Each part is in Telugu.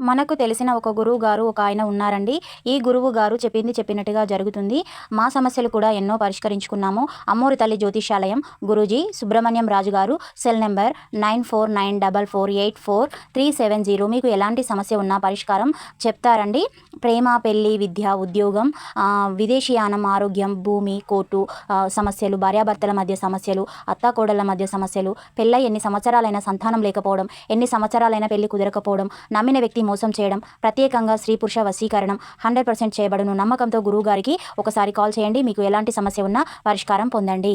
మనకు తెలిసిన ఒక గురువు గారు ఒక ఆయన ఉన్నారండి. ఈ గురువు గారు చెప్పింది చెప్పినట్టుగా జరుగుతుంది. మా సమస్యలు కూడా ఎన్నో పరిష్కరించుకున్నాము. అమ్మూరి తల్లి జ్యోతిషాలయం Guruji Subrahmanyam Raju garu cell number nine four nine double four eight four three seven zero. మీకు ఎలాంటి సమస్య ఉన్నా పరిష్కారం చెప్తారండి. ప్రేమ పెళ్ళి విద్య ఉద్యోగం విదేశీయానం ఆరోగ్యం భూమి కోర్టు సమస్యలు భార్యాభర్తల మధ్య సమస్యలు అత్తాకోడళ్ళ మధ్య సమస్యలు పెళ్ళై ఎన్ని సంవత్సరాలైనా సంతానం లేకపోవడం ఎన్ని సంవత్సరాలైనా పెళ్ళి కుదరకపోవడం నమ్మిన వ్యక్తి మోసం చేయడం ప్రత్యేకంగా స్త్రీ పురుష వశీకరణం హండ్రెడ్ పర్సెంట్ చేయబడును నమ్మకంతో గురువు గారికి ఒకసారి కాల్ చేయండి. మీకు ఎలాంటి సమస్య ఉన్నా పరిష్కారం పొందండి.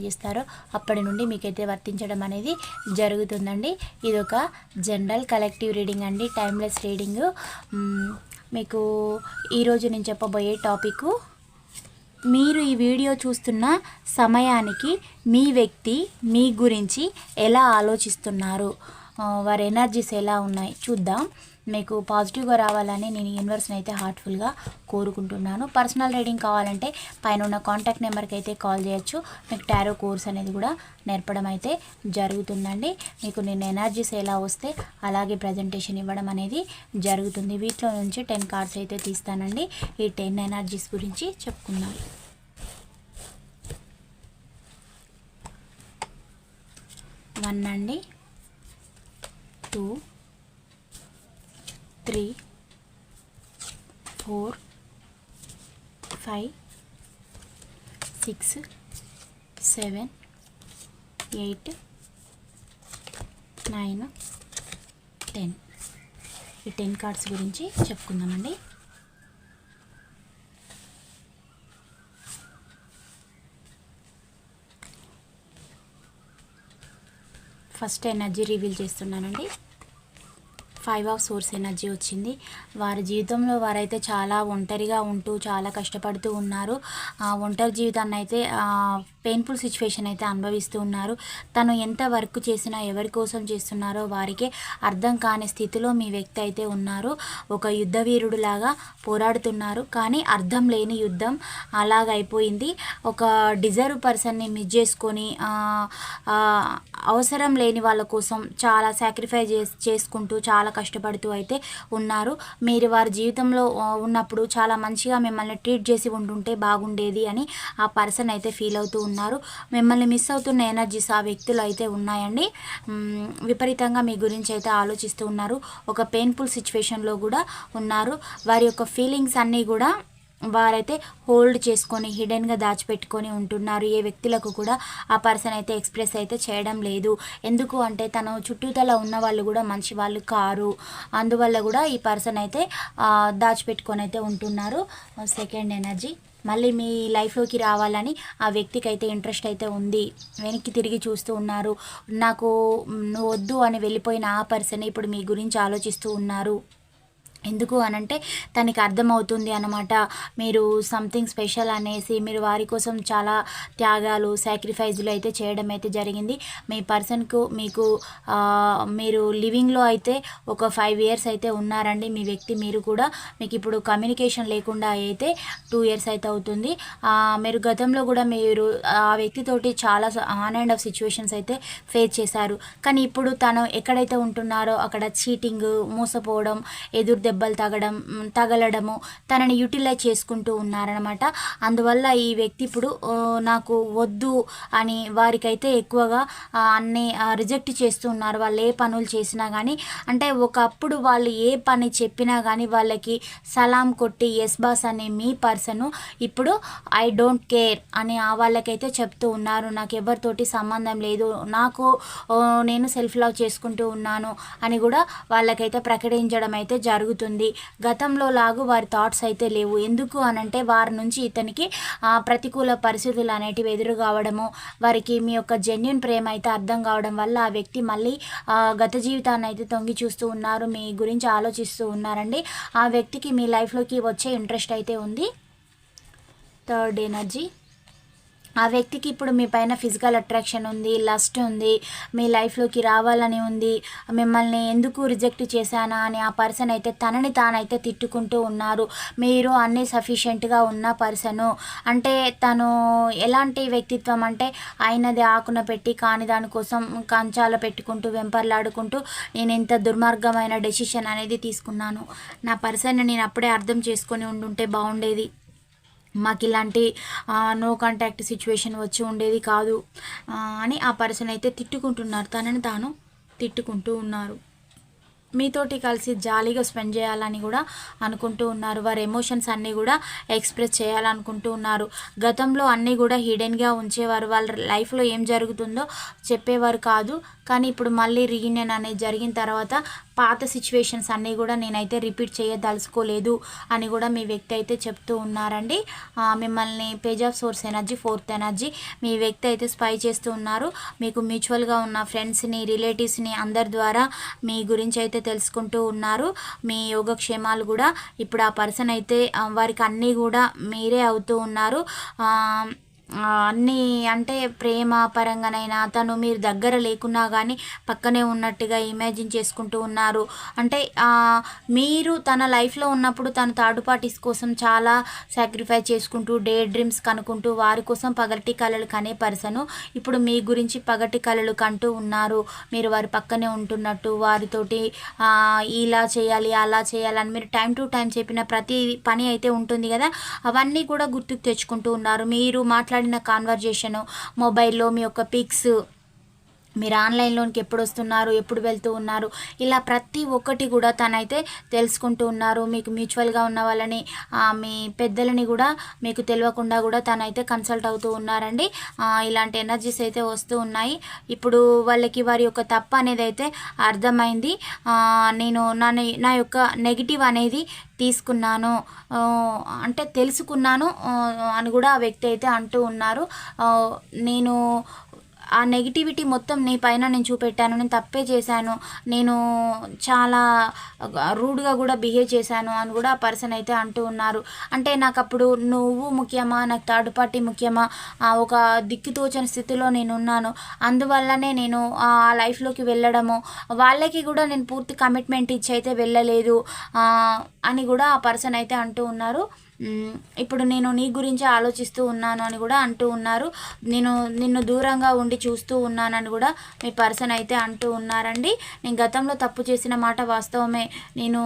చేస్తారో అప్పటి నుండి మీకైతే వర్తించడం అనేది జరుగుతుందండి. ఇది ఒక జనరల్ కలెక్టివ్ రీడింగ్ అండి టైమ్లెస్ రీడింగ్. మీకు ఈరోజు నేను చెప్పబోయే టాపిక్ మీరు ఈ వీడియో చూస్తున్న సమయానికి మీ వ్యక్తి మీ గురించి ఎలా ఆలోచిస్తున్నారు? వారి ఎనర్జీస్ ఎలా ఉన్నాయి? చూద్దాం. మీకు పాజిటివ్గా రావాలని నేను యూనివర్స్ని అయితే హార్ట్ఫుల్గా కోరుకుంటున్నాను. పర్సనల్ రీడింగ్ కావాలంటే పైన ఉన్న కాంటాక్ట్ నెంబర్కి అయితే కాల్ చేయొచ్చు. మీకు టారో కోర్స్ అనేది కూడా నేర్పడం అయితే జరుగుతుందండి. మీకు నేను ఎనర్జీస్ ఎలా వస్తే అలాగే ప్రజెంటేషన్ ఇవ్వడం అనేది జరుగుతుంది. వీటిలో నుంచి టెన్ కార్డ్స్ అయితే తీస్తానండి. ఈ టెన్ ఎనర్జీస్ గురించి చెప్పుకుందాం. వన్ అండి. Two three four five six seven eight nine ten. ఈ టెన్ కార్డ్స్ గురించి చెప్పుకుందామండి. ఫస్ట్ ఎనర్జీ రివీల్ చేస్తున్నానండి. ఫైవ్ ఆఫ్ సోర్స్ ఎనర్జీ వచ్చింది. వారి జీవితంలో వారైతే చాలా ఒంటరిగా ఉంటూ చాలా కష్టపడుతూ ఉన్నారు. ఆ ఒంటరి జీవితాన్ని అయితే పెయిన్ఫుల్ సిచ్యువేషన్ అయితే అనుభవిస్తూ ఉన్నారు. తను ఎంత వర్క్ చేసినా ఎవరి కోసం చేస్తున్నారో వారికే అర్థం కాని స్థితిలో మీ వ్యక్తి అయితే ఉన్నారు. ఒక యుద్ధ వీరుడులాగా పోరాడుతున్నారు. కానీ అర్థం లేని యుద్ధం అలాగైపోయింది. ఒక డిజర్వ్ పర్సన్ని మిస్ చేసుకొని అవసరం లేని వాళ్ళ కోసం చాలా సాక్రిఫై చేసుకుంటూ చాలా కష్టపడుతూ అయితే ఉన్నారు. మీరు వారి జీవితంలో ఉన్నప్పుడు చాలా మంచిగా మిమ్మల్ని ట్రీట్ చేసి ఉంటుంటే బాగుండేది అని ఆ పర్సన్ అయితే ఫీల్ అవుతూ ఉన్నారు. మిమ్మల్ని మిస్ అవుతున్న ఎనర్జీస్ ఆ వ్యక్తులు అయితే ఉన్నాయండి. విపరీతంగా మీ గురించి అయితే ఆలోచిస్తూ ఉన్నారు. ఒక పెయిన్ఫుల్ సిచ్యువేషన్లో కూడా ఉన్నారు. వారి యొక్క ఫీలింగ్స్ అన్నీ కూడా వారైతే హోల్డ్ చేసుకొని హిడెన్గా దాచిపెట్టుకొని ఉంటున్నారు. ఏ వ్యక్తులకు కూడా ఆ పర్సన్ అయితే ఎక్స్ప్రెస్ అయితే చేయడం లేదు. ఎందుకు అంటే తను చుట్టూతల ఉన్న వాళ్ళు కూడా మంచి వాళ్ళు కారు. అందువల్ల కూడా ఈ పర్సన్ అయితే దాచిపెట్టుకొని అయితే ఉంటున్నారు. సెకండ్ ఎనర్జీ మళ్ళీ మీ లైఫ్లోకి రావాలని ఆ వ్యక్తికి అయితే ఇంట్రెస్ట్ అయితే ఉంది. వెనక్కి తిరిగి చూస్తూ ఉన్నారు. నాకు నువ్వు వద్దు అని వెళ్ళిపోయిన ఆ పర్సన్ ఇప్పుడు మీ గురించి ఆలోచిస్తూ ఉన్నారు. ఎందుకు అనంటే తనకి అర్థమవుతుంది అన్నమాట. మీరు సంథింగ్ స్పెషల్ అనేసి మీరు వారి కోసం చాలా త్యాగాలు సాక్రిఫైజులు అయితే చేయడం అయితే జరిగింది. మీ పర్సన్కు మీకు మీరు లివింగ్లో అయితే ఒక ఫైవ్ ఇయర్స్ అయితే ఉన్నారండి. మీ వ్యక్తి మీరు కూడా మీకు ఇప్పుడు కమ్యూనికేషన్ లేకుండా అయితే టూ ఇయర్స్ అయితే అవుతుంది. మీరు గతంలో కూడా మీరు ఆ వ్యక్తితోటి చాలా ఆన్ అండ్ ఆఫ్ సిచ్యువేషన్స్ అయితే ఫేస్ చేశారు. కానీ ఇప్పుడు తను ఎక్కడైతే ఉంటున్నారో అక్కడ చీటింగ్ మోసపోవడం ఎదురు దెబ్బలు తగడం తగలడము తనని యూటిలైజ్ చేసుకుంటూ ఉన్నారనమాట అందువల్ల ఈ వ్యక్తి ఇప్పుడు నాకు వద్దు అని వారికైతే ఎక్కువగా అన్ని రిజెక్ట్ చేస్తూ ఉన్నారు. వాళ్ళు ఏ పనులు చేసినా కానీ అంటే ఒకప్పుడు వాళ్ళు ఏ పని చెప్పినా కానీ వాళ్ళకి సలాం కొట్టి ఎస్ బాస్ అనే మీ పర్సన్ ఇప్పుడు ఐ డోంట్ కేర్ అని ఆ వాళ్ళకైతే చెప్తూ ఉన్నారు. నాకు ఎవరితోటి సంబంధం లేదు. నాకు నేను సెల్ఫ్ లవ్ చేసుకుంటూ ఉన్నాను అని కూడా వాళ్ళకైతే ప్రకటించడం అయితే జరుగుతుంది. అవుతుంది గతంలో లాగు వారి థాట్స్ అయితే లేవు. ఎందుకు అనంటే వారి నుంచి ఇతనికి ప్రతికూల పరిస్థితులు అనేటివి ఎదురు కావడము వారికి మీ యొక్క జెన్యున్ ప్రేమ అయితే అర్థం కావడం వల్ల ఆ వ్యక్తి మళ్ళీ గత జీవితాన్ని అయితే తొంగి చూస్తూ ఉన్నారు. మీ గురించి ఆలోచిస్తూ ఉన్నారండి. ఆ వ్యక్తికి మీ లైఫ్లోకి వచ్చే ఇంట్రెస్ట్ అయితే ఉంది. థర్డ్ ఎనర్జీ ఆ వ్యక్తికి ఇప్పుడు మీ పైన ఫిజికల్ అట్రాక్షన్ ఉంది లస్ట్ ఉంది మీ లైఫ్లోకి రావాలని ఉంది మిమ్మల్ని ఎందుకు రిజెక్ట్ చేశానా అని ఆ పర్సన్ అయితే తనని తానైతే తిట్టుకుంటూ ఉన్నారు. మీరు అన్ని సఫిషియెంట్గా ఉన్న పర్సను అంటే తను ఎలాంటి వ్యక్తిత్వం అంటే అయినది ఆకున పెట్టి కాని దానికోసం కంచాల పెట్టుకుంటూ వెంపర్లాడుకుంటూ నేను ఇంత దుర్మార్గమైన డెసిషన్ అనేది తీసుకున్నాను. నా పర్సన్ నేను అప్పుడే అర్థం చేసుకొని ఉండుంటే బాగుండేది. మాకు ఇలాంటి నో కాంటాక్ట్ సిచ్యువేషన్ వచ్చి ఉండేది కాదు అని ఆ పర్సన్ అయితే తిట్టుకుంటున్నారు. తనని తాను తిట్టుకుంటూ ఉన్నారు. మీతోటి కలిసి జాలీగా స్పెండ్ చేయాలని కూడా అనుకుంటూ ఉన్నారు. వారి ఎమోషన్స్ అన్నీ కూడా ఎక్స్ప్రెస్ చేయాలనుకుంటూ ఉన్నారు. గతంలో అన్నీ కూడా హిడెన్గా ఉంచేవారు. వాళ్ళ లైఫ్లో ఏం జరుగుతుందో చెప్పేవారు కాదు. కానీ ఇప్పుడు మళ్ళీ రీయూనియన్ అనేది జరిగిన తర్వాత పాత సిచ్యువేషన్స్ అన్నీ కూడా నేనైతే రిపీట్ చేయదలుచుకోలేదు అని కూడా మీ వ్యక్తి అయితే చెప్తూ ఉన్నారండి. మిమ్మల్ని page of source energy fourth energy మీ వ్యక్తి అయితే స్పై చేస్తూ ఉన్నారు. మీకు మ్యూచువల్గా ఉన్న ఫ్రెండ్స్ని రిలేటివ్స్ని అందరి ద్వారా మీ గురించి అయితే తెలుసుకుంటూ ఉన్నారు. మీ యోగక్షేమాలు కూడా ఇప్పుడు ఆ పర్సన్ అయితే వారికి అన్నీ కూడా మీరే అవుతూ ఉన్నారు. అన్నీ అంటే ప్రేమ పరంగానైనా తను మీరు దగ్గర లేకున్నా కానీ పక్కనే ఉన్నట్టుగా ఇమాజిన్ చేసుకుంటూ ఉన్నారు. అంటే మీరు తన లైఫ్లో ఉన్నప్పుడు తన థర్డ్ పార్టీస్ కోసం చాలా సాక్రిఫై చేసుకుంటూ డే డ్రీమ్స్ కనుక్కుంటూ వారి కోసం పగటి కళలు కనే పర్సను ఇప్పుడు మీ గురించి పగటి కళలు కంటూ ఉన్నారు. మీరు వారి పక్కనే ఉంటున్నట్టు వారితోటి ఇలా చేయాలి అలా చేయాలి అని మీరు టైం టు టైం చెప్పిన ప్రతి పని అయితే ఉంటుంది కదా అవన్నీ కూడా గుర్తుకు తెచ్చుకుంటూ ఉన్నారు. మీరు మాట్లాడిన కాన్వర్జేషను మొబైల్లో మీ యొక్క పిక్స్ మీరు ఆన్లైన్లోనికి ఎప్పుడు వస్తున్నారు ఎప్పుడు వెళ్తూ ఉన్నారు ఇలా ప్రతి ఒక్కటి కూడా తనైతే తెలుసుకుంటూ ఉన్నారు. మీకు మ్యూచువల్గా ఉన్న వాళ్ళని మీ పెద్దలని కూడా మీకు తెలియకుండా కూడా తనైతే కన్సల్ట్ అవుతూ ఉన్నారండి. ఇలాంటి ఎనర్జీస్ అయితే వస్తూ ఉన్నాయి. ఇప్పుడు వాళ్ళకి వారి యొక్క తప్పు అనేది అయితే అర్థమైంది. నేను నా నా యొక్క నెగిటివ్ అనేది తీసుకున్నాను. అంటే తెలుసుకున్నాను అని కూడా ఆ వ్యక్తి అయితే అంటూ ఉన్నారు. నేను ఆ నెగిటివిటీ మొత్తం నీ పైన నేను చూపెట్టాను నేను తప్పే చేశాను నేను చాలా రూడ్గా కూడా బిహేవ్ చేశాను అని కూడా ఆ పర్సన్ అయితే అంటూ ఉన్నారు. అంటే నాకు అప్పుడు నువ్వు ముఖ్యమా నాకు థర్డ్ పార్టీ ముఖ్యమా ఆ ఒక దిక్కుతోచని స్థితిలో నేను ఉన్నాను అందువల్లనే నేను ఆ లైఫ్లోకి వెళ్ళడము వాళ్ళకి కూడా నేను పూర్తి కమిట్మెంట్ ఇచ్చి అయితే వెళ్ళలేదు అని కూడా ఆ పర్సన్ అయితే అంటూ ఉన్నారు. ఇప్పుడు నేను నీ గురించి ఆలోచిస్తూ ఉన్నాను అని కూడా అంటూ ఉన్నారు. నేను నిన్ను దూరంగా ఉండి చూస్తూ ఉన్నానని కూడా మీ పర్సన్ అయితే అంటూ ఉన్నారండి. నేను గతంలో తప్పు చేసిన మాట వాస్తవమే. నేను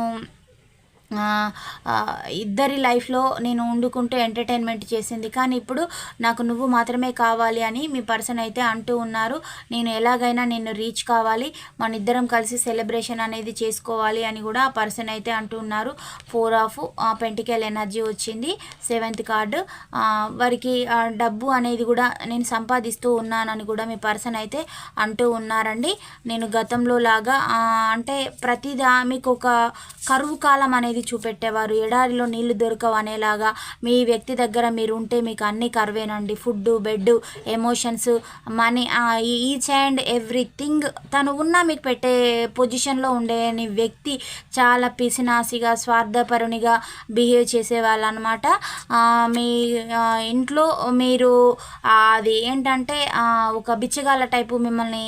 ఇద్దరి లైఫ్లో నేను వండుకుంటూ ఎంటర్టైన్మెంట్ చేసింది. కానీ ఇప్పుడు నాకు నువ్వు మాత్రమే కావాలి అని మీ పర్సన్ అయితే అంటూ ఉన్నారు. నేను ఎలాగైనా నిన్ను రీచ్ కావాలి. మన ఇద్దరం కలిసి సెలబ్రేషన్ అనేది చేసుకోవాలి అని కూడా ఆ పర్సన్ అయితే అంటూ ఉన్నారు. ఫోర్ ఆఫ్ పెంటికల్ ఎనర్జీ వచ్చింది. Seventh card. వారికి డబ్బు అనేది కూడా నేను సంపాదిస్తూ ఉన్నానని కూడా మీ పర్సన్ అయితే అంటూ ఉన్నారండి. నేను గతంలో లాగా అంటే ప్రతిదా మీకు ఒక కరువు కాలం అనేది చూపెట్టేవారు. ఎడారిలో నీళ్ళు దొరకవు అనేలాగా మీ వ్యక్తి దగ్గర మీరు ఉంటే మీకు అన్ని కరువేనండి. Food bed emotions money each and everything. తను ఉన్నా మీకు పెట్టే పొజిషన్లో ఉండేని వ్యక్తి చాలా పిసినాసిగా స్వార్థపరునిగా బిహేవ్ చేసేవాళ్ళు అనమాట మీ ఇంట్లో మీరు అది ఏంటంటే ఒక బిచ్చగాళ్ళ టైపు మిమ్మల్ని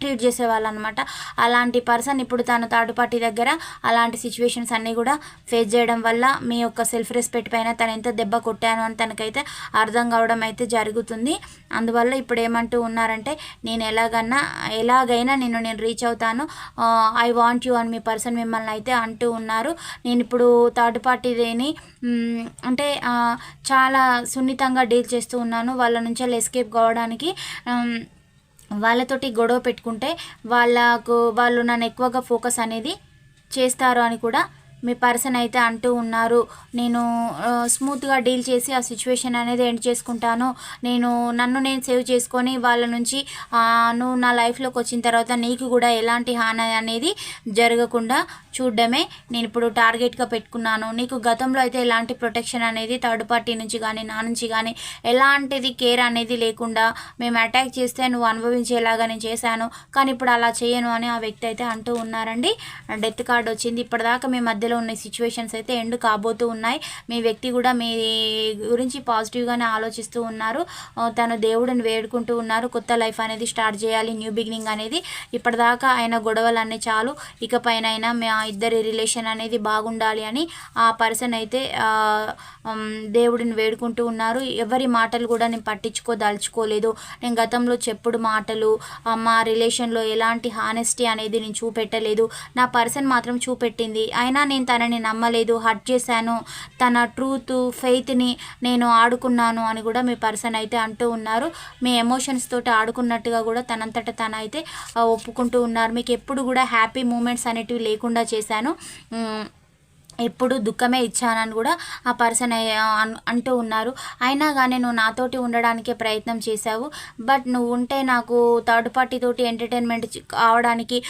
ట్రీట్ చేసేవాళ్ళు అనమాట అలాంటి పర్సన్ ఇప్పుడు తన థర్డ్ పార్టీ దగ్గర అలాంటి సిచ్యువేషన్స్ అన్నీ కూడా ఫేస్ చేయడం వల్ల మీ యొక్క సెల్ఫ్ రెస్పెక్ట్ పైన తను ఎంత దెబ్బ కొట్టాను అని తనకైతే అర్థం కావడం అయితే జరుగుతుంది. అందువల్ల ఇప్పుడు ఏమంటూ ఉన్నారంటే నేను ఎలాగన్నా ఎలాగైనా నేను నేను రీచ్ అవుతాను. ఐ వాంట్ యూ అని మీ పర్సన్ మిమ్మల్ని అయితే అంటూ ఉన్నారు. నేను ఇప్పుడు థర్డ్ పార్టీని అంటే చాలా సున్నితంగా డీల్ చేస్తూ ఉన్నాను. వాళ్ళ నుంచి ఎస్కేప్ కావడానికి వాళ్ళతోటి గొడవ పెట్టుకుంటే వాళ్ళకు వాళ్ళు నన్ను ఎక్కువగా ఫోకస్ అనేది చేస్తారు అని కూడా మీ పర్సన్ అయితే అంటూ ఉన్నారు. నేను స్మూత్గా డీల్ చేసి ఆ సిచ్యువేషన్ అనేది ఎండ్ చేసుకుంటాను. నేను నన్ను నేను సేవ్ చేసుకొని వాళ్ళ నుంచి నువ్వు నా లైఫ్లోకి వచ్చిన తర్వాత నీకు కూడా ఎలాంటి హాని అనేది జరగకుండా చూడడమే నేను ఇప్పుడు టార్గెట్గా పెట్టుకున్నాను. నీకు గతంలో అయితే ఎలాంటి ప్రొటెక్షన్ అనేది థర్డ్ పార్టీ నుంచి కానీ నా నుంచి కానీ ఎలాంటిది కేర్ అనేది లేకుండా మేము అటాక్ చేస్తే నువ్వు అనుభవించేలాగా నేను చేశాను. కానీ ఇప్పుడు అలా చేయను అని ఆ వ్యక్తి అయితే అంటూ ఉన్నారండి. డెత్ కార్డ్ వచ్చింది. ఇప్పటిదాకా మీ మధ్యలో ఉన్న సిచ్యువేషన్స్ అయితే ఎండ్ కాబోతూ ఉన్నాయి. మీ వ్యక్తి కూడా మీ గురించి పాజిటివ్గానే ఆలోచిస్తూ ఉన్నారు. తను దేవుడిని వేడుకుంటూ ఉన్నారు. కొత్త లైఫ్ అనేది స్టార్ట్ చేయాలి. న్యూ బిగినింగ్ అనేది ఇప్పటిదాకా ఆయన గొడవలన్నీ చాలు. ఇకపైన అయినా మా ఇద్దరి రిలేషన్ అనేది బాగుండాలి అని ఆ పర్సన్ అయితే దేవుడిని వేడుకుంటూ ఉన్నారు. ఎవరి మాటలు కూడా నేను పట్టించుకోదలుచుకోలేదు నేను గతంలో చెప్పుడు మాటలు మా రిలేషన్లో ఎలాంటి హానెస్టీ అనేది నేను చూపెట్టలేదు. నా పర్సన్ మాత్రం చూపెట్టింది. అయినా నేను తనని నమ్మలేదు హర్ట్ చేశాను. తన ట్రూత్ ఫెయిత్ని నేను ఆడుకున్నాను అని కూడా మీ పర్సన్ అయితే అంటూ ఉన్నారు. మీ ఎమోషన్స్ తోటి ఆడుకున్నట్టుగా కూడా తనంతట తన అయితే ఒప్పుకుంటూ ఉన్నారు. మీకు ఎప్పుడు కూడా హ్యాపీ మూమెంట్స్ అనేటివి లేకుండా చేశాను. ఎప్పుడు దుఃఖమే ఇచ్చానని కూడా ఆ పర్సన్ అంటూ ఉన్నారు. అయినా కానీ నువ్వు నాతోటి ఉండడానికే ప్రయత్నం చేశావు. బట్ నువ్వు ఉంటే నాకు థర్డ్ పార్టీ తోటి ఎంటర్టైన్మెంట్ కావడానికి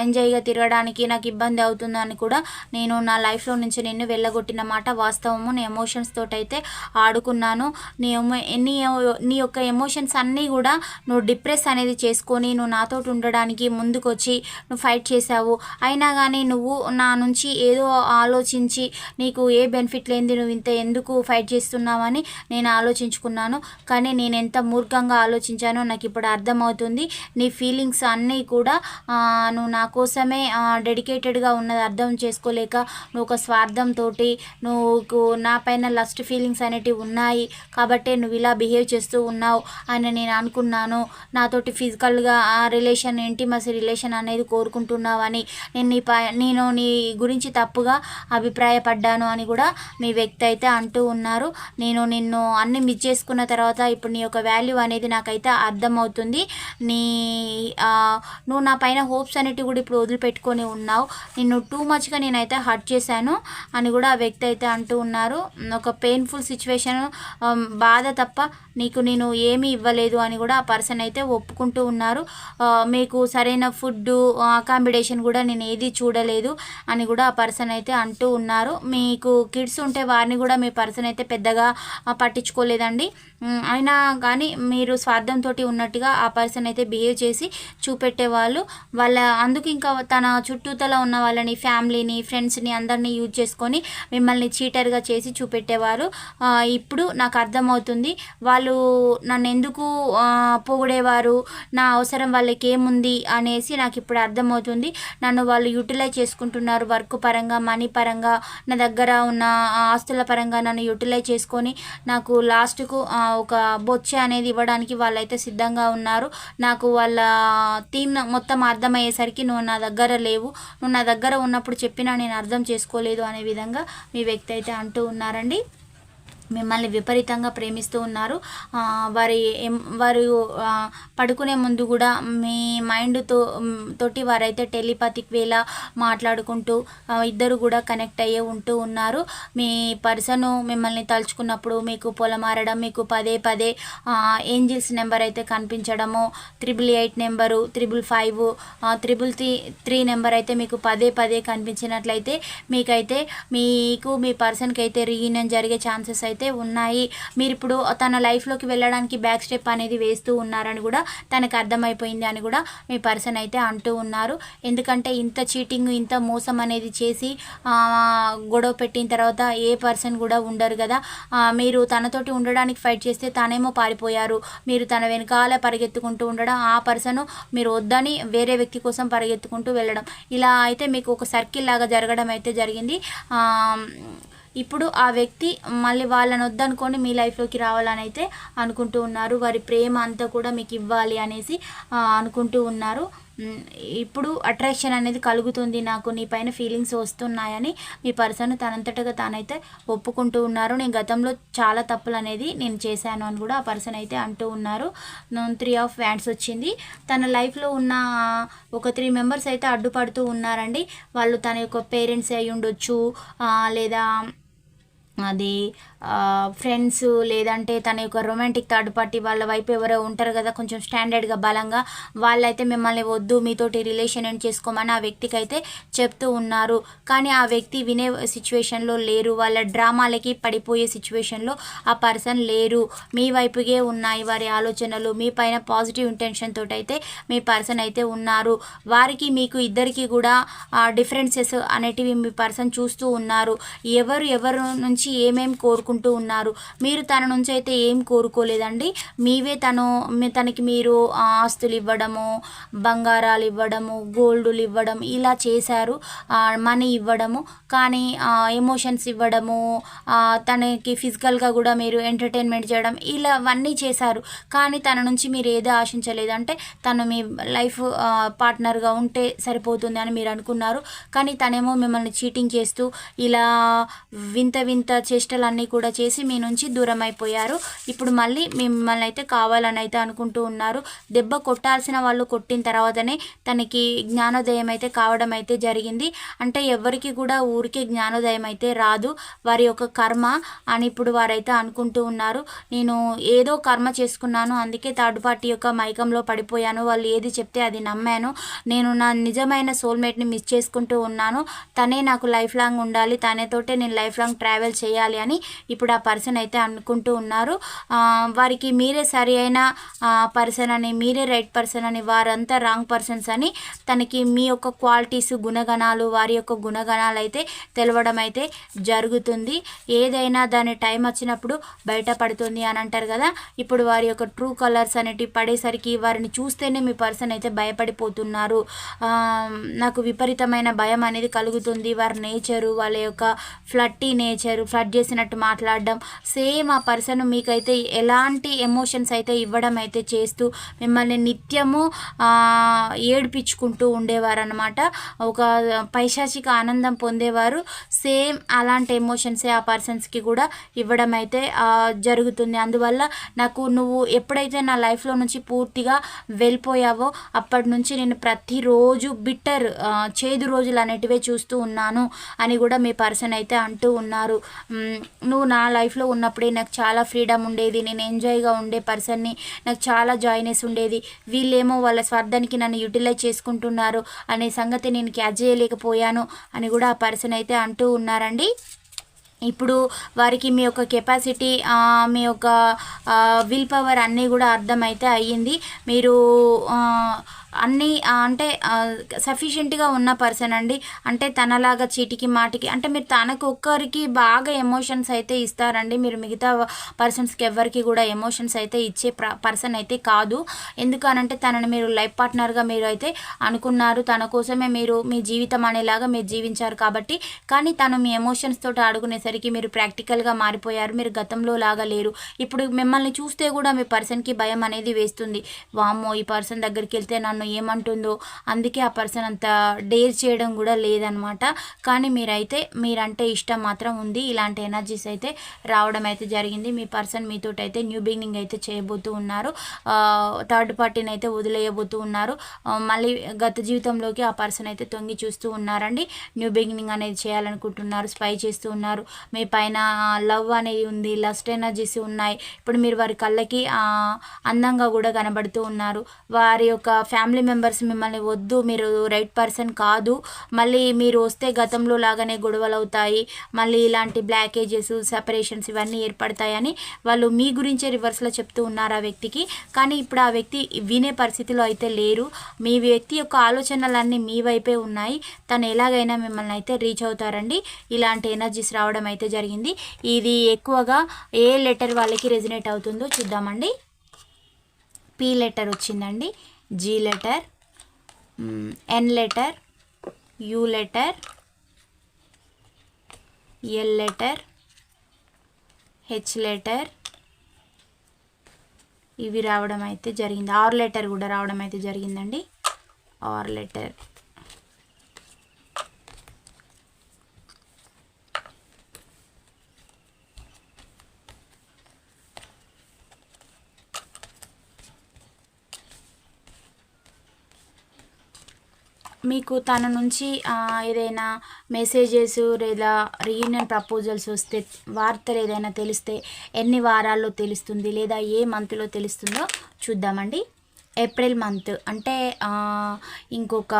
ఎంజాయ్గా తిరగడానికి నాకు ఇబ్బంది అవుతుందని కూడా నేను నా లైఫ్లో నుంచి నిన్ను వెళ్ళగొట్టిన మాట వాస్తవము. నీ ఎమోషన్స్ తోటి అయితే ఆడుకున్నాను. నీ ఎమో- నీ నీ యొక్క ఎమోషన్స్ అన్నీ కూడా నువ్వు డిప్రెస్ అనేది చేసుకొని నువ్వు నాతోటి ఉండడానికి ముందుకొచ్చి నువ్వు ఫైట్ చేశావు. అయినా కానీ నువ్వు నా నుంచి ఏదో ఆలోచన ఆలోచించి నీకు ఏ బెనిఫిట్ లేనిది నువ్వు ఇంత ఎందుకు ఫైట్ చేస్తున్నావని నేను ఆలోచించుకున్నాను. కానీ నేను ఎంత మూర్ఖంగా ఆలోచించానో నాకు ఇప్పుడు అర్థమవుతుంది. నీ ఫీలింగ్స్ అన్నీ కూడా నువ్వు నా కోసమే డెడికేటెడ్గా ఉన్నది అర్థం చేసుకోలేక నువ్వు ఒక స్వార్థంతో నువ్వు నా పైన లస్ట్ ఫీలింగ్స్ అనేటివి ఉన్నాయి. కాబట్టే నువ్వు ఇలా బిహేవ్ చేస్తూ ఉన్నావు అని నేను అనుకున్నాను. నాతోటి ఫిజికల్గా ఆ రిలేషన్ ఇంటిమసీ రిలేషన్ అనేది కోరుకుంటున్నావని నేను నీ పై నేను నీ గురించి తప్పుగా అభిప్రాయపడ్డాను అని కూడా మీ వ్యక్తి అయితే అంటూ ఉన్నారు. నేను నిన్ను అన్ని మిస్ చేసుకున్న తర్వాత ఇప్పుడు నీ యొక్క వాల్యూ అనేది నాకైతే అర్థమవుతుంది. నీ నువ్వు నా పైన హోప్స్ అనేటివి కూడా ఇప్పుడు వదిలిపెట్టుకొని ఉన్నావు. నిన్ను టూ మచ్గా నేనైతే హర్ట్ చేశాను అని కూడా ఆ వ్యక్తి అయితే అంటూ ఉన్నారు. ఒక పెయిన్ఫుల్ సిచ్యువేషన్ um, బాధ తప్ప నీకు నేను ఏమీ ఇవ్వలేదు అని కూడా ఆ పర్సన్ అయితే ఒప్పుకుంటూ ఉన్నారు. మీకు సరైన ఫుడ్ అకామిడేషన్ కూడా నేను ఏది చూడలేదు అని కూడా ఆ పర్సన్ అయితే అంటూ ఉన్నారు. మీకు కిడ్స్ ఉంటే వారిని కూడా మీ పర్సన్ అయితే పెద్దగా పట్టించుకోలేదండి. అయినా కానీ మీరు స్వార్థంతో ఉన్నట్టుగా ఆ పర్సన్ అయితే బిహేవ్ చేసి చూపెట్టేవాళ్ళు. వాళ్ళ అందుకు ఇంకా తన చుట్టూతల ఉన్న వాళ్ళని ఫ్యామిలీని ఫ్రెండ్స్ని అందరినీ యూజ్ చేసుకొని మిమ్మల్ని చీటర్గా చేసి చూపెట్టేవారు. ఇప్పుడు నాకు అర్థమవుతుంది. వాళ్ళు నన్ను ఎందుకు పొగిడేవారు? నా అవసరం వాళ్ళకి ఏముంది అనేసి నాకు ఇప్పుడు అర్థమవుతుంది. నన్ను వాళ్ళు యూటిలైజ్ చేసుకుంటున్నారు వర్క్ పరంగా మనీ పరంగా. నా దగ్గర ఉన్న ఆస్తుల పరంగా నన్ను యూటిలైజ్ చేసుకొని నాకు లాస్ట్కు ఒక బొచ్చే అనేది ఇవ్వడానికి వాళ్ళైతే సిద్ధంగా ఉన్నారు. నాకు వాళ్ళ థీమ్ మొత్తం అర్థమయ్యేసరికి నువ్వు నా దగ్గర లేవు. నువ్వు నా దగ్గర ఉన్నప్పుడు చెప్పినా నేను అర్థం చేసుకోలేదు అనే విధంగా మీ వ్యక్తి అయితే అంటూ ఉన్నారండి. మిమ్మల్ని విపరీతంగా ప్రేమిస్తూ ఉన్నారు. వారి వారు పడుకునే ముందు కూడా మీ మైండ్తో తోటి వారైతే టెలిపతిక్ వేలా మాట్లాడుకుంటూ ఇద్దరు కూడా కనెక్ట్ అయ్యే ఉంటూ ఉన్నారు. మీ పర్సన్ మిమ్మల్ని తలుచుకున్నప్పుడు మీకు పొలమారడం మీకు పదే పదే ఏంజిల్స్ నెంబర్ అయితే కనిపించడము triple eight number triple five triple three three number అయితే మీకు పదే పదే కనిపించినట్లయితే మీకైతే మీకు మీ పర్సన్కి అయితే రీయూనియన్ జరిగే ఛాన్సెస్ అయితే ఉన్నాయి. మీరు ఇప్పుడు తన లైఫ్లోకి వెళ్ళడానికి బ్యాక్ స్టెప్ అనేది వేస్తూ ఉన్నారని కూడా తనకు అర్థమైపోయింది అని కూడా మీ పర్సన్ అయితే అంటూ ఉన్నారు. ఎందుకంటే ఇంత చీటింగ్ ఇంత మోసం అనేది చేసి గొడవ పెట్టిన తర్వాత ఏ పర్సన్ కూడా ఉండరు కదా. మీరు తనతోటి ఉండడానికి ఫైట్ చేస్తే తానేమో పారిపోయారు. మీరు తన వెనకాల పరిగెత్తుకుంటూ ఉండడం ఆ పర్సన్ మీరు వద్దని వేరే వ్యక్తి కోసం పరిగెత్తుకుంటూ వెళ్ళడం. ఇలా అయితే మీకు ఒక సర్కిల్ లాగా జరగడం అయితే జరిగింది. ఇప్పుడు ఆ వ్యక్తి మళ్ళీ వాళ్ళని వద్దనుకొని మీ లైఫ్లోకి రావాలని అయితే అనుకుంటూ ఉన్నారు. వారి ప్రేమ అంతా కూడా మీకు ఇవ్వాలి అనేసి అనుకుంటూ ఉన్నారు. ఇప్పుడు అట్రాక్షన్ అనేది కలుగుతుంది నాకు నీ పైన ఫీలింగ్స్ వస్తున్నాయని మీ పర్సన్ తనంతటగా తానైతే ఒప్పుకుంటూ ఉన్నారు. నేను గతంలో చాలా తప్పులు అనేది నేను చేశాను అని కూడా ఆ పర్సన్ అయితే అంటూ ఉన్నారు. త్రీ ఆఫ్ వ్యాండ్స్ వచ్చింది. తన లైఫ్లో ఉన్న ఒక త్రీ మెంబర్స్ అయితే అడ్డుపడుతూ ఉన్నారండి. వాళ్ళు తన యొక్క పేరెంట్స్ అయి ఉండొచ్చు లేదా లేదా అది ఫ్రెండ్స్ లేదంటే తన యొక్క రొమాంటిక్ థర్డ్ పార్టీ వాళ్ళ వైపు ఎవరో ఉంటారు కదా కొంచెం స్టాండర్డ్గా బలంగా వాళ్ళైతే మిమ్మల్ని వద్దు మీతోటి రిలేషన్ ఎండ్ చేసుకోమని ఆ వ్యక్తికి అయితే చెప్తూ ఉన్నారు. కానీ ఆ వ్యక్తి వినే సిచ్యువేషన్లో లేరు వాళ్ళ డ్రామాలకి పడిపోయే సిచ్యువేషన్లో ఆ పర్సన్ లేరు. మీ వైపుగే ఉన్నాయి వారి ఆలోచనలు మీ పైన పాజిటివ్ ఇంటెన్షన్ తోటి అయితే మీ పర్సన్ అయితే ఉన్నారు. వారికి మీకు ఇద్దరికి కూడా డిఫరెన్సెస్ అనేటివి మీ పర్సన్ చూస్తూ ఉన్నారు. ఎవరు ఎవరు నుంచి ఏమేమి కోరుకు కోరుకుంటూ ఉన్నారు. మీరు తన నుంచి అయితే ఏం కోరుకోలేదండి. మీవే తను మీ- తనకి మీరు ఆస్తులు ఇవ్వడము బంగారాలు ఇవ్వడము గోల్డులు ఇవ్వడం ఇలా చేశారు. మనీ ఇవ్వడము కానీ ఎమోషన్స్ ఇవ్వడము తనకి ఫిజికల్గా కూడా మీరు ఎంటర్టైన్మెంట్ చేయడం ఇలా అవన్నీ చేశారు. కానీ తన నుంచి మీరు ఏదో ఆశించలేదంటే తను మీ లైఫ్ పార్ట్నర్గా ఉంటే సరిపోతుంది అని మీరు అనుకున్నారు. కానీ తనేమో మిమ్మల్ని చీటింగ్ చేస్తూ ఇలా వింత వింత చేష్టలన్నీ కూడా కూడా చేసి మీ నుంచి దూరం అయిపోయారు ఇప్పుడు మళ్ళీ మిమ్మల్ని అయితే కావాలని అయితే అనుకుంటూ ఉన్నారు. దెబ్బ కొట్టాల్సిన వాళ్ళు కొట్టిన తర్వాతనే తనకి జ్ఞానోదయం అయితే కావడం అయితే జరిగింది. అంటే ఎవరికి కూడా ఊరికే జ్ఞానోదయం అయితే రాదు. వారి యొక్క కర్మ అని ఇప్పుడు వారైతే అనుకుంటూ ఉన్నారు. నేను ఏదో కర్మ చేసుకున్నాను అందుకే థర్డ్ పార్టీ యొక్క మైకంలో పడిపోయాను. వాళ్ళు ఏది చెప్తే అది నమ్మాను. నేను నా నిజమైన సోల్మేట్ని మిస్ చేసుకుంటూ ఉన్నాను. తనే నాకు లైఫ్ లాంగ్ ఉండాలి. తనేతోటే నేను లైఫ్ లాంగ్ ట్రావెల్ చేయాలి అని ఇప్పుడు ఆ పర్సన్ అయితే అనుకుంటూ ఉన్నారు. వారికి మీరే సరి అయిన పర్సన్ అని మీరే రైట్ పర్సన్ అని వారంతా రాంగ్ పర్సన్స్ అని తనకి మీ యొక్క క్వాలిటీస్ గుణగణాలు వారి యొక్క గుణగణాలు అయితే తెలవడం అయితే జరుగుతుంది. ఏదైనా దాని టైం వచ్చినప్పుడు బయటపడుతుంది అని అంటారు కదా. ఇప్పుడు వారి యొక్క ట్రూ కలర్స్ అనేటివి పడేసరికి వారిని చూస్తేనే మీ పర్సన్ అయితే భయపడిపోతున్నారు. నాకు విపరీతమైన భయం అనేది కలుగుతుంది. వారి నేచరు వాళ్ళ యొక్క ఫ్లట్టి నేచరు ఫ్లడ్ చేసినట్టు మాట్లాడడం. సేమ్ ఆ పర్సన్ మీకైతే ఎలాంటి ఎమోషన్స్ అయితే ఇవ్వడం అయితే చేస్తూ మిమ్మల్ని నిత్యము ఏడిపించుకుంటూ ఉండేవారు అనమాట ఒక పైశాచిక ఆనందం పొందేవారు. సేమ్ అలాంటి ఎమోషన్సే ఆ పర్సన్స్కి కూడా ఇవ్వడం అయితే జరుగుతుంది. అందువల్ల నాకు నువ్వు ఎప్పుడైతే నా లైఫ్లో నుంచి పూర్తిగా వెళ్ళిపోయావో అప్పటి నుంచి నేను ప్రతిరోజు బిట్టర్ చేదు రోజులు అనేటివే చూస్తూ ఉన్నాను అని కూడా మీ పర్సన్ అయితే అంటూ ఉన్నారు. నువ్వు నా లైఫ్లో ఉన్నప్పుడే నాకు చాలా ఫ్రీడమ్ ఉండేది. నేను ఎంజాయ్గా ఉండే పర్సన్ని నాకు చాలా జాయినెస్ ఉండేది. వీళ్ళేమో వాళ్ళ స్వార్థానికి నన్ను యూటిలైజ్ చేసుకుంటున్నారు అనే సంగతి నేను క్యాచ్ చేయలేకపోయాను అని కూడా ఆ పర్సన్ అయితే అంటూ ఉన్నారండి. ఇప్పుడు వారికి మీ యొక్క కెపాసిటీ మీ యొక్క విల్ పవర్ అన్నీ కూడా అర్థమైతే అయ్యింది. మీరు అన్నీ అంటే సఫిషియెంట్గా ఉన్న పర్సన్ అండి. అంటే తనలాగా చీటికి మాటికి అంటే మీరు తనకు ఒక్కరికి బాగా ఎమోషన్స్ అయితే ఇస్తారండి. మీరు మిగతా పర్సన్స్కి ఎవరికి కూడా ఎమోషన్స్ అయితే ఇచ్చే పర్సన్ అయితే కాదు. ఎందుకనంటే తనని మీరు లైఫ్ పార్ట్నర్గా మీరు అయితే అనుకున్నారు. తన కోసమే మీరు మీ జీవితం అనేలాగా మీరు జీవించారు కాబట్టి. కానీ తను మీ ఎమోషన్స్ తోటి ఆడుకునేసరికి మీరు ప్రాక్టికల్గా మారిపోయారు. మీరు గతంలో లాగా లేరు. ఇప్పుడు మిమ్మల్ని చూస్తే కూడా మీ పర్సన్కి భయం అనేది వేస్తుంది. వామ్మో ఈ పర్సన్ దగ్గరికి వెళ్తే నన్ను ఏమంటుందో అందుకే ఆ పర్సన్ అంత డేర్ చేయడం కూడా లేదనమాట. కానీ మీరైతే మీరంటే ఇష్టం మాత్రం ఉంది. ఇలాంటి ఎనర్జీస్ అయితే రావడం అయితే జరిగింది. మీ పర్సన్ మీతో అయితే న్యూ బిగినింగ్ అయితే చేయబోతూ ఉన్నారు. థర్డ్ పార్టీని అయితే వదిలేయబోతూ ఉన్నారు. మళ్ళీ గత జీవితంలోకి ఆ పర్సన్ అయితే తొంగి చూస్తూ ఉన్నారండి. న్యూ బిగినింగ్ అనేది చేయాలనుకుంటున్నారు స్పై చేస్తూ ఉన్నారు. మీ పైన లవ్ అనేది ఉంది లస్ట్ ఎనర్జీస్ ఉన్నాయి. ఇప్పుడు మీరు వారి కళ్ళకి అందంగా కూడా కనబడుతూ ఉన్నారు. వారి యొక్క ఫ్యామిలీ ఫ్యామిలీ మెంబర్స్ మిమ్మల్ని వద్దు మీరు రైట్ పర్సన్ కాదు. మళ్ళీ మీరు వస్తే గతంలో లాగానే గొడవలు అవుతాయి. మళ్ళీ ఇలాంటి బ్లాకేజెస్ సెపరేషన్స్ ఇవన్నీ ఏర్పడతాయని వాళ్ళు మీ గురించే రివర్స్లో చెప్తూ ఉన్నారు ఆ వ్యక్తికి. కానీ ఇప్పుడు ఆ వ్యక్తి వినే పరిస్థితిలో అయితే లేరు. మీ వ్యక్తి యొక్క ఆలోచనలన్నీ మీ వైపే ఉన్నాయి. తను ఎలాగైనా మిమ్మల్ని అయితే రీచ్ అవుతారండి. ఇలాంటి ఎనర్జీస్ రావడం అయితే జరిగింది. ఇది ఎక్కువగా ఏ లెటర్ వాళ్ళకి రెజినేట్ అవుతుందో చూద్దామండి. పి లెటర్ వచ్చిందండి. G letter N letter U letter L letter H letter ఇవి రావడం అయితే జరిగింది. ఆర్ లెటర్ కూడా రావడం అయితే జరిగిందండి. ఆర్ లెటర్ మీకు తన నుంచి ఏదైనా మెసేజెస్ లేదా రీయూనియన్ ప్రపోజల్స్ వస్తే వార్తలు ఏదైనా తెలిస్తే ఎన్ని వారాల్లో తెలుస్తుంది లేదా ఏ మంత్లో తెలుస్తుందో చూద్దామండి. ఏప్రిల్ మంత్ అంటే ఇంకొక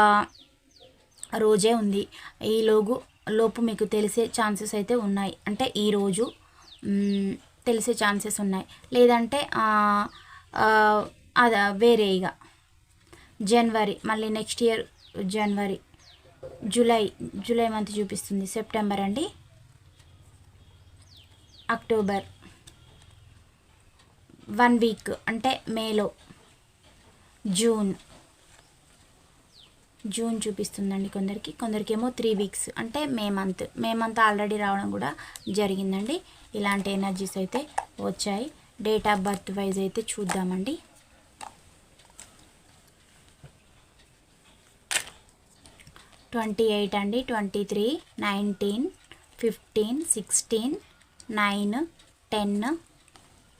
రోజే ఉంది. ఈ లోగు లోపు మీకు తెలిసే ఛాన్సెస్ అయితే ఉన్నాయి. అంటే ఈరోజు తెలిసే ఛాన్సెస్ ఉన్నాయి. లేదంటే ఆ, అద వేరే ఇక జనవరి మళ్ళీ నెక్స్ట్ ఇయర్ జనవరి జూలై జూలై మంత్ చూపిస్తుంది. సెప్టెంబర్ అండి. అక్టోబర్. వన్ వీక్ అంటే మేలో. జూన్. జూన్ చూపిస్తుందండి కొందరికి. కొందరికేమో త్రీ వీక్స్ అంటే May month. May month already రావడం కూడా జరిగిందండి. ఇలాంటి ఎనర్జీస్ అయితే వచ్చాయి. డేట్ ఆఫ్ బర్త్ వైజ్ అయితే చూద్దామండి. ట్వంటీ ఎయిట్ అండి. Twenty three nineteen fifteen sixteen nine ten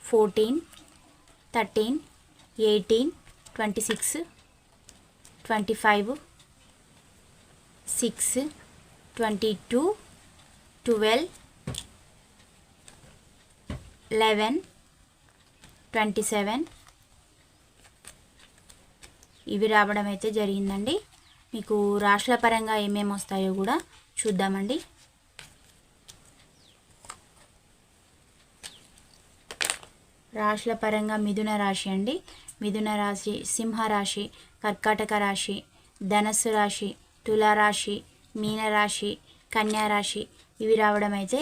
fourteen thirteen eighteen twenty six twenty five six twenty two twelve eleven twenty seven. ఇవి రావడం అయితే జరిగిందండి. మీకు రాష్ట్ర పరంగా ఏమేమి వస్తాయో కూడా చూద్దామండి. రాశుల పరంగా మిథున రాశి అండి. మిథున రాశి సింహ రాశి కర్కాటక రాశి ధనస్సు రాశి తులారాశి మీనరాశి కన్యా రాశి ఇవి రావడం అయితే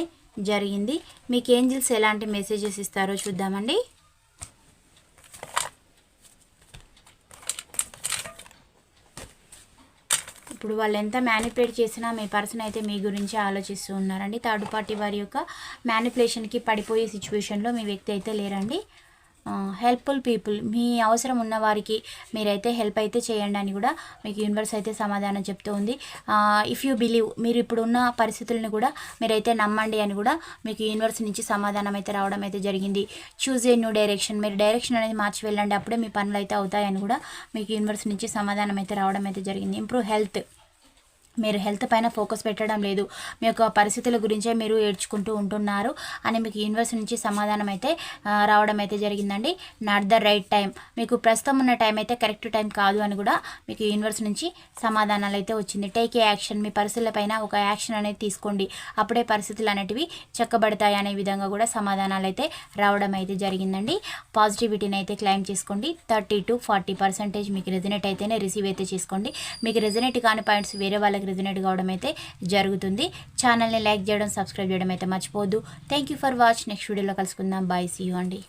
జరిగింది. మీకు ఏంజిల్స్ ఎలాంటి మెసేజెస్ ఇస్తారో చూద్దామండి. ఇప్పుడు వాళ్ళు ఎంత మ్యానిపులేట్ చేసినా మీ పర్సన్ అయితే మీ గురించి ఆలోచిస్తూ ఉన్నారండి. థర్డ్ పార్టీ వారి యొక్క మ్యానిపులేషన్కి పడిపోయే సిచ్యువేషన్లో మీ వ్యక్తి అయితే లేరండి. హెల్ప్ఫుల్ పీపుల్ మీ అవసరం ఉన్న వారికి మీరైతే హెల్ప్ అయితే చేయండి అని కూడా మీకు యూనివర్స్ అయితే సమాధానం చెప్తూ ఉంది. ఇఫ్ యూ బిలీవ్ మీరు ఇప్పుడున్న పరిస్థితులను కూడా మీరైతే నమ్మండి అని కూడా మీకు యూనివర్స్ నుంచి సమాధానం అయితే రావడం అయితే జరిగింది. చూజ్ ఏ న్యూ డైరెక్షన్ మీరు డైరెక్షన్ అనేది మార్చి వెళ్ళండి. అప్పుడే మీ పనులు అయితే అవుతాయని కూడా మీకు యూనివర్స్ నుంచి సమాధానం అయితే రావడం అయితే జరిగింది. ఇంప్రూవ్ హెల్త్ మీరు హెల్త్ పైన ఫోకస్ పెట్టడం లేదు. మీ యొక్క పరిస్థితుల గురించే మీరు ఏడ్చుకుంటూ ఉంటున్నారు అని మీకు యూనివర్స్ నుంచి సమాధానం అయితే రావడం అయితే జరిగిందండి. నాట్ ద రైట్ టైం మీకు ప్రస్తుతం ఉన్న టైం అయితే కరెక్ట్ టైం కాదు అని కూడా మీకు యూనివర్స్ నుంచి సమాధానాలు అయితే వచ్చింది. టేక్ ఏ యాక్షన్ మీ పరిస్థితుల పైన ఒక యాక్షన్ అనేది తీసుకోండి. అప్పుడే పరిస్థితులు అనేటివి చెక్కబడతాయి అనే విధంగా కూడా సమాధానాలు అయితే రావడం అయితే జరిగిందండి. పాజిటివిటీని అయితే క్లైమ్ చేసుకోండి. థర్టీ టు ఫార్టీ పర్సెంటేజ్ మీకు రెజినేట్ అయితేనే రిసీవ్ అయితే చేసుకోండి. మీకు రెజినేట్ కాని పాయింట్స్ వేరే వాళ్ళకి రెజినేట్ కావడం అయితే జరుగుతుంది ఛానల్ని లైక్ చేయడం సబ్స్క్రైబ్ చేయడం అయితే మర్చిపోవద్దు. Thank you for watch next వీడియోలో కలుసుకుందాం. బాయ్ సీ యూ అండి.